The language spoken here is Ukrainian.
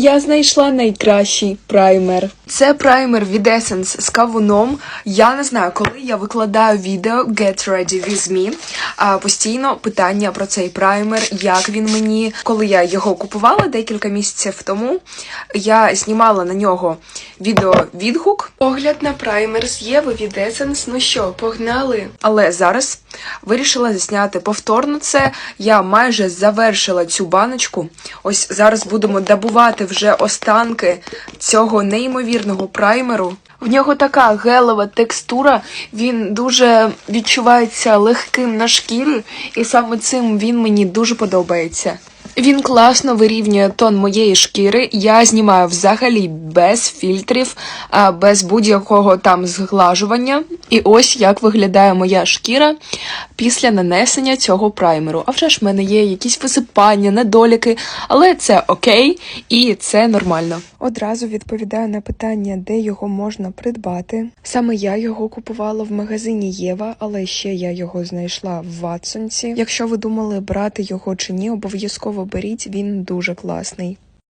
Я знайшла найкращий праймер. Це праймер від Essence з кавуном. Я не знаю, коли я викладаю відео Get Ready With Me, а постійно питання про цей праймер, як він мені. Коли я його купувала декілька місяців тому, я знімала на нього відео відгук. Огляд на праймер з Єви від Essence. Ну що, погнали? Але зараз вирішила засняти повторно це. Я майже завершила цю баночку. Ось зараз будемо добувати вже останки цього неймовірного праймеру. В нього така гелева текстура, він дуже відчувається легким на шкірі, і саме цим він мені дуже подобається. Він класно вирівнює тон моєї шкіри. Я знімаю взагалі без фільтрів, без будь-якого там зглажування. І ось як виглядає моя шкіра після нанесення цього праймеру. А вже ж в мене є якісь висипання, недоліки, але це окей і це нормально. Одразу відповідаю на питання, де його можна придбати. Саме я його купувала в магазині Єва, але ще я його знайшла в Ватсонці. Якщо ви думали брати його чи ні, обов'язково беріть, він дуже класний.